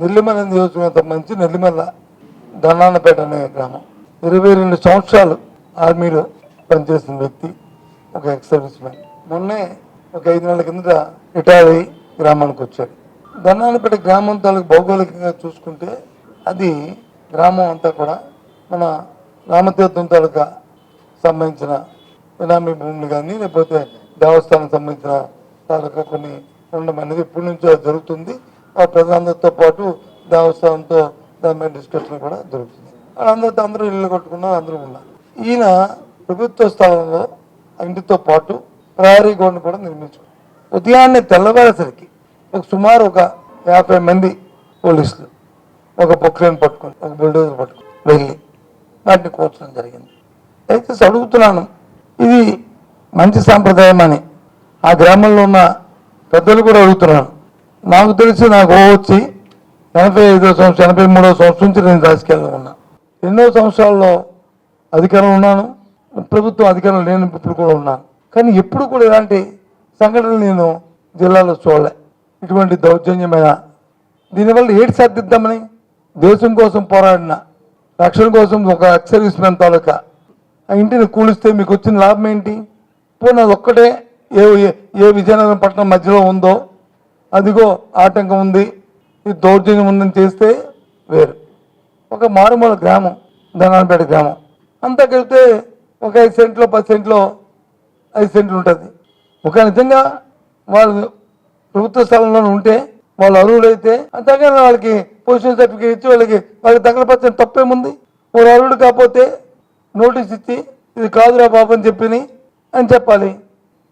నెల్లిమల నియోజకవర్గం సంబంధించి నెల్లిమల్ల దన్నానపేట అనే గ్రామం. ఇరవై రెండు సంవత్సరాలు ఆర్మీలో పనిచేసిన వ్యక్తి ఒక ఎక్స్ సర్వీస్ మ్యాన్. మొన్నే ఒక ఐదు నెలల కిందట రిటైర్ అయ్యి గ్రామానికి వచ్చాడు. ధనానపేట గ్రామం తాలూకు భౌగోళికంగా చూసుకుంటే అది గ్రామం అంతా కూడా మన రామతీర్థం తాలూకా సంబంధించిన బినామీ భూములు కానీ లేకపోతే దేవస్థానం సంబంధించిన తాలూకా కొన్ని ఉండడం అనేది ఎప్పటి నుంచో జరుగుతుంది. ఆ ప్రజలందరితో పాటు దేవస్థానంతో దాని మీద డిస్కషన్ కూడా జరుగుతుంది. వాళ్ళందరితో అందరూ ఇల్లు కొట్టుకున్నారు అందరూ ఉన్నారు. ఈయన ప్రభుత్వ స్థానంలో ఇంటితో పాటు ప్రయారీ గోడను కూడా నిర్మించుకున్నారు ఉదయాన్నే తెల్లవారేసరికి ఒక సుమారు ఒక యాభై మంది పోలీసులు ఒక పొక్లేని పట్టుకొని ఒక బుల్డోజర్ పట్టుకొని వెళ్ళి వాటిని కూర్చడం జరిగింది. అయితే అడుగుతున్నాను ఇది మంచి సాంప్రదాయం అని ఆ గ్రామంలో ఉన్న పెద్దలు కూడా అడుగుతున్నాను నాకు తెలిసి నాకు వచ్చి ఎనభై ఐదో సంవత్సరం ఎనభై మూడో సంవత్సరం నుంచి నేను రాజకీయాల్లో ఉన్నా. ఎన్నో సంవత్సరాల్లో అధికారంలో ఉన్నాను. ప్రభుత్వం అధికారం లేని ఇప్పుడు కూడా ఉన్నాను కానీ ఎప్పుడు కూడా ఇలాంటి సంఘటనలు నేను జిల్లాలో చూడలే. ఇటువంటి దౌర్జన్యమైన దీనివల్ల ఏడు సాధిద్దామని దేశం కోసం పోరాడిన రక్షణ కోసం ఒక సర్వీస్ మ్యాన్ తాలూకా ఆ ఇంటిని కూలిస్తే మీకు వచ్చిన లాభం ఏంటి? పోనీ అది ఒక్కటే ఏ- ఏ విజయనగరం పట్టణం మధ్యలో ఉందో అదిగో ఆటంకం ఉంది. ఇది దౌర్జన్యం ఉందని చేస్తే వేరు. ఒక మారుమూల గ్రామం ధనాలపేట గ్రామం. అంతా కలిపితే ఒక ఐదు సెంట్లో పది సెంట్లో ఐదు సెంట్లు ఉంటుంది. ఒక నిజంగా వాళ్ళు ప్రభుత్వ స్థలంలో ఉంటే వాళ్ళు అర్హులైతే అంతగానే వాళ్ళకి పొజిషన్ సర్టిఫికేట్ ఇచ్చి వాళ్ళకి వాళ్ళకి తగలపరిచిన తప్పేముంది? వాళ్ళు అర్హుడు కాకపోతే నోటీస్ ఇచ్చి ఇది కాదురా బాబు అని చెప్పిని అని చెప్పాలి.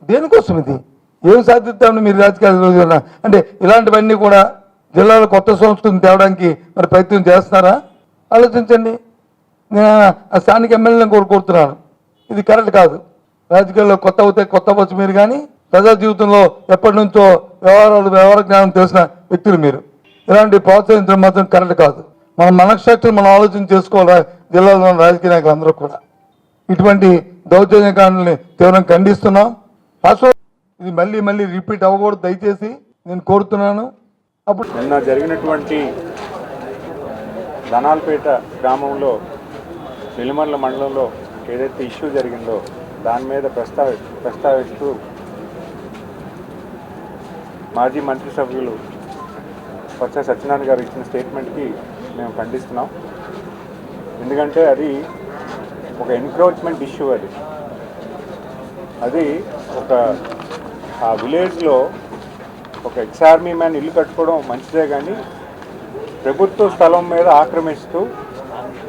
దేనికోసం ఇది? ఏం సాధిస్తామని మీరు రాజకీయాల రోజున? అంటే ఇలాంటివన్నీ కూడా జిల్లాలో కొత్త సంస్కృతిని తేవడానికి మరి ప్రయత్నం చేస్తున్నారా? ఆలోచించండి. నేను ఆ స్థానిక ఎమ్మెల్యేలను కూడా కోరుతున్నాను ఇది కరెక్ట్ కాదు. రాజకీయాల్లో కొత్త అవుతే కొత్త అవ్వచ్చు మీరు కానీ ప్రజా జీవితంలో ఎప్పటి నుంచో వ్యవహారాలు వ్యవహార జ్ఞానం తెలిసిన వ్యక్తులు మీరు. ఇలాంటి ప్రోత్సహించడం మాత్రం కరెక్ట్ కాదు. మన మనశ్శాస్త్రం మనం ఆలోచన చేసుకోవాలి? జిల్లాలో ఉన్న రాజకీయ నాయకులు అందరూ కూడా. ఇటువంటి దౌర్జన్యకాండల్ని తీవ్రంగా ఖండిస్తున్నాం. వాస్తవం ఇది మళ్ళీ మళ్ళీ రిపీట్ అవ్వకూడదు దయచేసి నేను కోరుతున్నాను. అప్పుడు నిన్న జరిగినటువంటి ధనాల్పేట గ్రామంలో నిలమర్ల మండలంలో ఏదైతే ఇష్యూ జరిగిందో దాని మీద ప్రస్తావి ప్రస్తావిస్తూ మాజీ మంత్రి సభ్యులు కొత్త సత్యనారాయణ గారు ఇచ్చిన స్టేట్మెంట్కి మేము ఖండిస్తున్నాం. ఎందుకంటే అది ఒక ఎన్క్రోచ్మెంట్ ఇష్యూ అది. అది ఒక ఆ విలేజ్లో ఒక ఎక్స్ఆర్మీ మ్యాన్ ఇల్లు కట్టుకోవడం మంచిదే కానీ ప్రభుత్వ స్థలం మీద ఆక్రమిస్తూ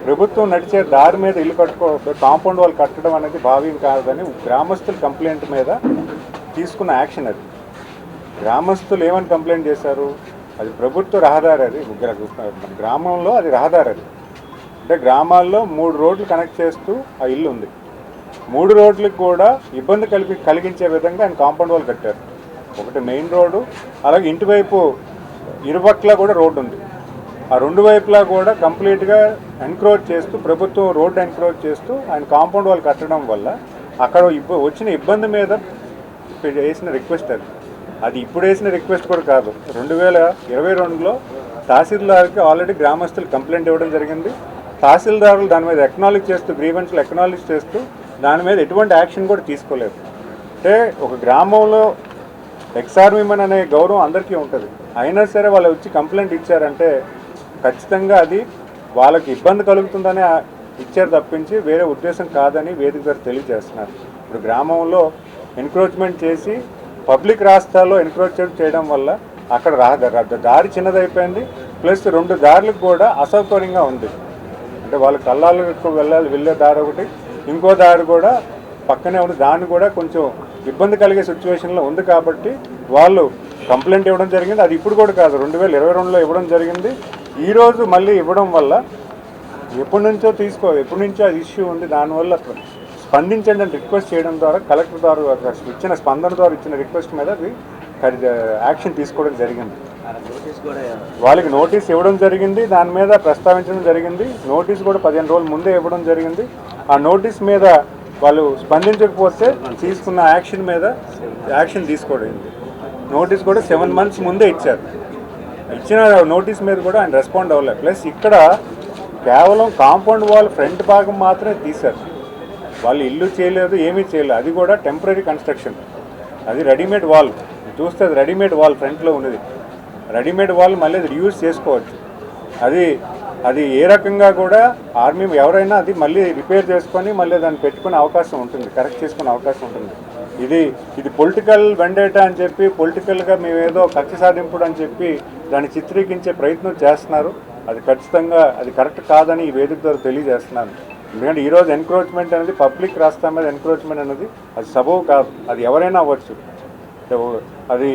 ప్రభుత్వం నడిచే దారి మీద ఇల్లు కట్టుకో కాంపౌండ్ వాళ్ళు కట్టడం అనేది భావ్యం కాదని గ్రామస్తుల కంప్లైంట్ మీద తీసుకున్న యాక్షన్ అది. గ్రామస్తులు ఏమని కంప్లైంట్ చేశారు? అది ప్రభుత్వ రహదారి అది. మన గ్రామంలో అది రహదారి అది. అంటే గ్రామాల్లో మూడు రోడ్లు కనెక్ట్ చేస్తూ ఆ ఇల్లు ఉంది. మూడు రోడ్లకు కూడా ఇబ్బంది కలిపి కలిగించే విధంగా ఆయన కాంపౌండ్ వాళ్ళు కట్టారు. ఒకటి మెయిన్ రోడ్డు అలాగే ఇంటివైపు ఇరుపక్కలా ఇరుపట్ల కూడా రోడ్డు ఉంది. ఆ రెండు వైపులా కూడా కంప్లీట్గా ఎన్క్రోచ్ చేస్తూ ప్రభుత్వం రోడ్డు ఎన్క్రోచ్ చేస్తూ ఆయన కాంపౌండ్ వాళ్ళు కట్టడం వల్ల అక్కడ ఇబ్బ వచ్చిన ఇబ్బంది మీద వేసిన రిక్వెస్ట్ అది. అది ఇప్పుడు వేసిన రిక్వెస్ట్ కూడా కాదు. రెండు వేల ఇరవై రెండులో తహసీల్దార్కి ఆల్రెడీ గ్రామస్తులు కంప్లైంట్ ఇవ్వడం జరిగింది. తహసీల్దారులు దాని మీద ఎక్నాలజ్ చేస్తూ గ్రీవెన్స్లు ఎక్నాలజ్ చేస్తూ దాని మీద ఎటువంటి యాక్షన్ కూడా తీసుకోలేదు. అంటే ఒక గ్రామంలో ఎక్స్ఆర్మీమన్ అనే గౌరవం అందరికీ ఉంటుంది. అయినా సరే వాళ్ళు వచ్చి కంప్లైంట్ ఇచ్చారంటే ఖచ్చితంగా అది వాళ్ళకి ఇబ్బంది కలుగుతుందని ఇచ్చారు తప్పించి వేరే ఉద్దేశం కాదని వేదిక గారు తెలియజేస్తున్నారు. ఇప్పుడు గ్రామంలో ఎన్క్రోచ్మెంట్ చేసి పబ్లిక్ రాస్తాల్లో ఎన్క్రోచ్మెంట్ చేయడం వల్ల అక్కడ రాదు దారి చిన్నదైపోయింది. ప్లస్ రెండు దారులకు కూడా అసౌకర్యంగా ఉంది. అంటే వాళ్ళు కళ్ళాలకు వెళ్ళాలి వెళ్ళే దారి ఒకటి. ఇంకో దారి కూడా పక్కనే ఉంది. దాన్ని కూడా కొంచెం ఇబ్బంది కలిగే సిచ్యువేషన్లో ఉంది కాబట్టి వాళ్ళు కంప్లైంట్ ఇవ్వడం జరిగింది. అది ఇప్పుడు కూడా కాదు. రెండు వేల ఇరవై రెండులో ఇవ్వడం జరిగింది. ఈరోజు మళ్ళీ ఇవ్వడం వల్ల ఎప్పటి నుంచో తీసుకో ఎప్పటి నుంచో అది ఇష్యూ ఉంది. దానివల్ల స్పందించండి అని రిక్వెస్ట్ చేయడం ద్వారా కలెక్టర్ ద్వారా ఇచ్చిన స్పందన ద్వారా ఇచ్చిన రిక్వెస్ట్ మీద అది యాక్షన్ తీసుకోవడం జరిగింది. వాళ్ళకి నోటీస్ ఇవ్వడం జరిగింది. దాని మీద ప్రస్తావించడం జరిగింది. నోటీస్ కూడా పదిహేను రోజుల ముందే ఇవ్వడం జరిగింది. ఆ నోటీస్ మీద వాళ్ళు స్పందించకపోతే తీసుకున్న యాక్షన్ మీద యాక్షన్ తీసుకోవడం నోటీస్ కూడా సెవెన్ మంత్స్ ముందే ఇచ్చారు. ఇచ్చిన నోటీస్ మీద కూడా ఆయన రెస్పాండ్ అవ్వలేదు ప్లస్ ఇక్కడ కేవలం కాంపౌండ్ వాల్ ఫ్రంట్ భాగం మాత్రమే తీశారు. వాళ్ళు ఇల్లు చేయలేదు ఏమీ చేయలేదు. అది కూడా టెంపరీ కన్స్ట్రక్షన్. అది రెడీమేడ్ వాల్. చూస్తే అది రెడీమేడ్ వాల్ ఫ్రంట్లో ఉన్నది. రెడీమేడ్ వాల్ మళ్ళీ అది యూజ్ చేసుకోవచ్చు. అది అది ఏ రకంగా కూడా ఆర్మీ ఎవరైనా అది మళ్ళీ రిపేర్ చేసుకొని మళ్ళీ దాన్ని పెట్టుకునే అవకాశం ఉంటుంది కరెక్ట్ చేసుకునే అవకాశం ఉంటుంది. ఇది ఇది పొలిటికల్ వెండేటా అని చెప్పి పొలిటికల్గా మేమేదో కక్ష సాధింపుడు అని చెప్పి దాన్ని చిత్రీకరించే ప్రయత్నం చేస్తున్నారు. అది ఖచ్చితంగా అది కరెక్ట్ కాదని ఈ వేదిక ద్వారా తెలియజేస్తున్నాను. ఎందుకంటే ఈరోజు ఎన్క్రోచ్మెంట్ అనేది పబ్లిక్ రాస్తా మీద ఎన్క్రోచ్మెంట్ అనేది అది సబబు కాదు. అది ఎవరైనా అవ్వచ్చు. అది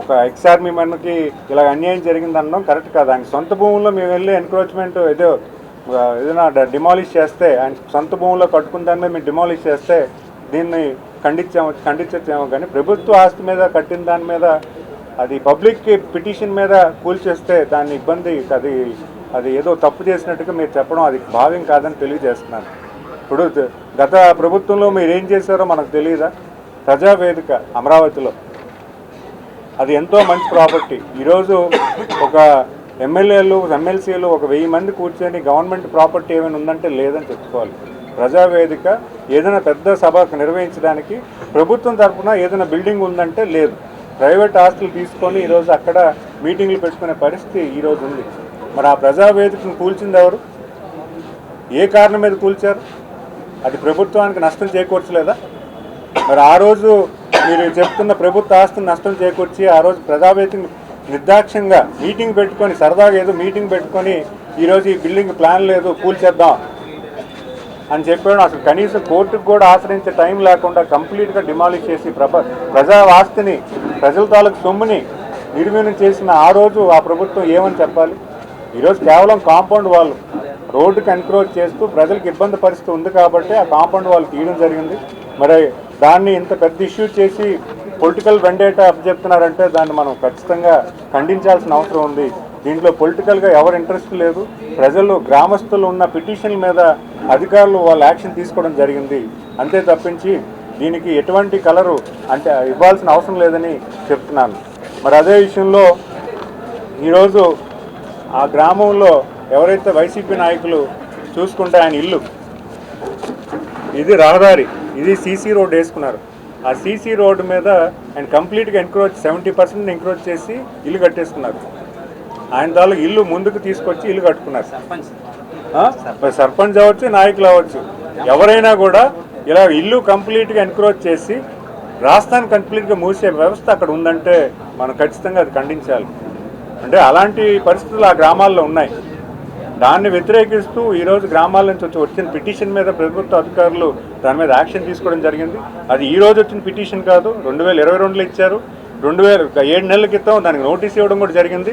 ఒక ఎక్స్ ఆర్మీ మనకి ఇలా అన్యాయం జరిగింది అనడం కరెక్ట్ కాదు. ఆయన సొంత భూముల్లో మేము వెళ్ళి ఎన్క్రోచ్మెంట్ ఏదో ఏదైనా డిమాలిష్ చేస్తే ఆయన సొంత భూముల్లో కట్టుకున్న దాని మీద మేము డిమాలిష్ చేస్తే దీన్ని ఖండించాము ఖండించచ్చేమో కానీ ప్రభుత్వ ఆస్తి మీద కట్టిన దాని మీద అది పబ్లిక్కి పిటిషన్ మీద కూల్చేస్తే దాన్ని ఇబ్బంది అది అది ఏదో తప్పు చేసినట్టుగా మీరు చెప్పడం అది భావ్యం కాదని తెలియజేస్తున్నాను. ఇప్పుడు గత ప్రభుత్వంలో మీరు ఏం చేశారో మనకు తెలియదా? ప్రజావేదిక అమరావతిలో. అది ఎంతో మంచి ప్రాపర్టీ. ఈరోజు ఒక ఎమ్మెల్యేలు ఎమ్మెల్సీలు ఒక వెయ్యి మంది కూర్చొని గవర్నమెంట్ ప్రాపర్టీ ఏమైనా ఉందంటే లేదని చెప్పుకోవాలి. ప్రజావేదిక ఏదైనా పెద్ద సభ నిర్వహించడానికి ప్రభుత్వం తరఫున ఏదైనా బిల్డింగ్ ఉందంటే లేదు. ప్రైవేట్ ఆస్తులు తీసుకొని ఈరోజు అక్కడ మీటింగ్లు పెట్టుకునే పరిస్థితి ఈరోజు ఉంది. మరి ఆ ప్రజావేదికను కూల్చింది ఎవరు? ఏ కారణం మీద కూల్చారు? అది ప్రభుత్వానికి నష్టం చేకూర్చలేదా? మరి ఆ రోజు మీరు చెప్తున్న ప్రభుత్వ ఆస్తిని నష్టం చేకూర్చి ఆ రోజు ప్రజావేదిక నిర్దాక్ష్యంగా మీటింగ్ పెట్టుకొని సరదాగా ఏదో మీటింగ్ పెట్టుకొని ఈరోజు ఈ బిల్డింగ్ ప్లాన్ లేదు కూల్చేద్దాం అని చెప్పాడు. అసలు కనీసం కోర్టుకు కూడా ఆశ్రయించే టైం లేకుండా కంప్లీట్గా డిమాలిష్ చేసి ప్రభ ప్రజా ఆస్తిని ప్రజల తాలూకు సొమ్ముని నిర్వీర్యం చేసిన ఆ రోజు ఆ ప్రభుత్వం ఏమని చెప్పాలి? ఈరోజు కేవలం కాంపౌండ్ వాళ్ళు రోడ్డుకి ఎన్క్రోచ్ చేస్తూ ప్రజలకు ఇబ్బంది పరిస్థితి ఉంది కాబట్టి ఆ కాంపౌండ్ వాళ్ళు తీయడం జరిగింది. మరి దాన్ని ఇంత పెద్ద ఇష్యూ చేసి పొలిటికల్ వెండేట చెప్తున్నారంటే దాన్ని మనం ఖచ్చితంగా ఖండించాల్సిన అవసరం ఉంది. దీంట్లో పొలిటికల్గా ఎవరు ఇంట్రెస్ట్ లేదు. ప్రజలు గ్రామస్తులు ఉన్న పిటిషన్ మీద అధికారులు వాళ్ళు యాక్షన్ తీసుకోవడం జరిగింది. అంతే తప్పించి దీనికి ఎటువంటి కలరు అంటే ఇవ్వాల్సిన అవసరం లేదని చెప్తున్నాను. మరి అదే విషయంలో ఈరోజు ఆ గ్రామంలో ఎవరైతే వైసీపీ నాయకులు చూసుకుంటే ఆయన ఇల్లు ఇది రహదారి. ఇది సీసీ రోడ్ వేసుకున్నారు. ఆ సీసీ రోడ్డు మీద ఆయన కంప్లీట్గా ఎంక్రోచ్ సెవెంటీ పర్సెంట్ ఎంక్రోచ్ చేసి ఇల్లు కట్టేసుకున్నారు. ఆయన తాలూ ఇల్లు ముందుకు తీసుకొచ్చి ఇల్లు కట్టుకున్నారు. సర్పంచ్. అవ్వచ్చు నాయకులు అవ్వచ్చు. ఎవరైనా కూడా ఇలా ఇల్లు కంప్లీట్గా ఎన్క్రోచ్ చేసి రాష్ట్రాన్ని కంప్లీట్గా మూసే వ్యవస్థ అక్కడ ఉందంటే మనం ఖచ్చితంగా అది ఖండించాలి. అంటే అలాంటి పరిస్థితులు ఆ గ్రామాల్లో ఉన్నాయి. దాన్ని వ్యతిరేకిస్తూ ఈరోజు గ్రామాల నుంచి వచ్చి వచ్చిన పిటిషన్ మీద ప్రభుత్వ అధికారులు దాని మీద యాక్షన్ తీసుకోవడం జరిగింది. అది ఈ రోజు వచ్చిన పిటిషన్ కాదు రెండు వేల ఇరవై రెండులో ఇచ్చారు. రెండు వేల ఏడు నెలల క్రితం దానికి నోటీస్ ఇవ్వడం కూడా జరిగింది.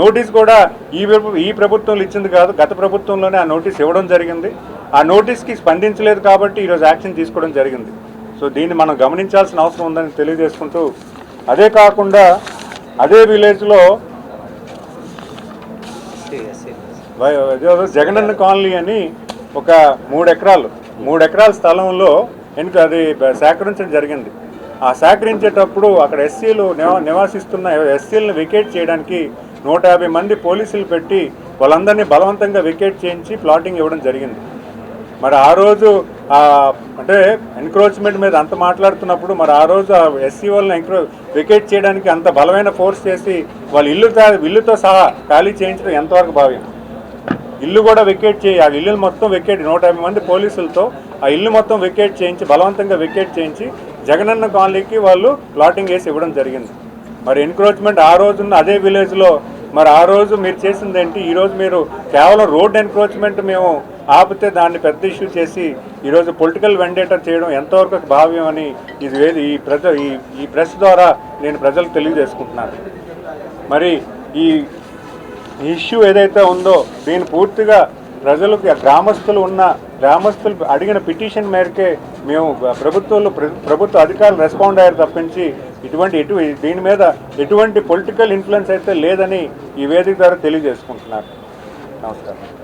నోటీస్ కూడా ఈ ఈ ప్రభుత్వంలో ఇచ్చింది కాదు గత ప్రభుత్వంలోనే ఆ నోటీస్ ఇవ్వడం జరిగింది. ఆ నోటీస్కి స్పందించలేదు కాబట్టి ఈరోజు యాక్షన్ తీసుకోవడం జరిగింది. సో దీన్ని మనం గమనించాల్సిన అవసరం ఉందని తెలియజేసుకుంటూ అదే కాకుండా అదే విలేజ్లో జగనన్న కాలనీ అని ఒక మూడు ఎకరాలు మూడు ఎకరాల స్థలంలో వెనుక అది సేకరించడం జరిగింది. ఆ సేకరించేటప్పుడు అక్కడ ఎస్సీలు నివా నివాసిస్తున్న ఎస్సీలను వికేట్ చేయడానికి నూట యాభై మంది పోలీసులు పెట్టి వాళ్ళందరినీ బలవంతంగా వికేట్ చేయించి ప్లాటింగ్ ఇవ్వడం జరిగింది. మరి ఆ రోజు అంటే ఎన్క్రోచ్మెంట్ మీద అంత మాట్లాడుతున్నప్పుడు మరి ఆ రోజు ఆ ఎస్సీ వాళ్ళని ఎంక్రో వికెట్ చేయడానికి అంత బలమైన ఫోర్స్ చేసి వాళ్ళ ఇల్లుతో ఇల్లుతో సహా ఖాళీ చేయించడం ఎంతవరకు భావ్యం? ఇల్లు కూడా వెకేట్ చేయి ఆ ఇల్లు మొత్తం వెకేట్ నూట మంది పోలీసులతో ఆ ఇల్లు మొత్తం వెకేట్ చేయించి బలవంతంగా వెకేట్ చేయించి జగనన్న కాలనీకి వాళ్ళు ప్లాటింగ్ వేసి ఇవ్వడం జరిగింది. మరి ఎన్క్రోచ్మెంట్ ఆ రోజున్న అదే విలేజ్లో మరి ఆ రోజు మీరు చేసింది ఏంటి? ఈరోజు మీరు కేవలం రోడ్ ఎన్క్రోచ్మెంట్ మేము ఆపితే దాన్ని పెద్ద ఇష్యూ చేసి ఈరోజు పొలిటికల్ వెండేటర్ చేయడం ఎంతవరకు భావ్యం అని ఇది వేది ఈ ప్రజ ఈ ఈ ప్రెస్ ద్వారా నేను ప్రజలకు తెలియజేసుకుంటున్నాను. మరి ఈ ఇష్యూ ఏదైతే ఉందో దీన్ని పూర్తిగా ప్రజలకు గ్రామస్తులు ఉన్న గ్రామస్తులు అడిగిన పిటిషన్ మేరకే మేము ప్రభుత్వంలో ప్రభుత్వ అధికారులు రెస్పాండ్ అయ్యారు తప్పించి ఇటువంటి ఎటు దీని మీద ఎటువంటి పొలిటికల్ ఇన్ఫ్లుయెన్స్ అయితే లేదని ఈ వేదిక ద్వారా తెలియజేసుకుంటున్నారు. నమస్కారం.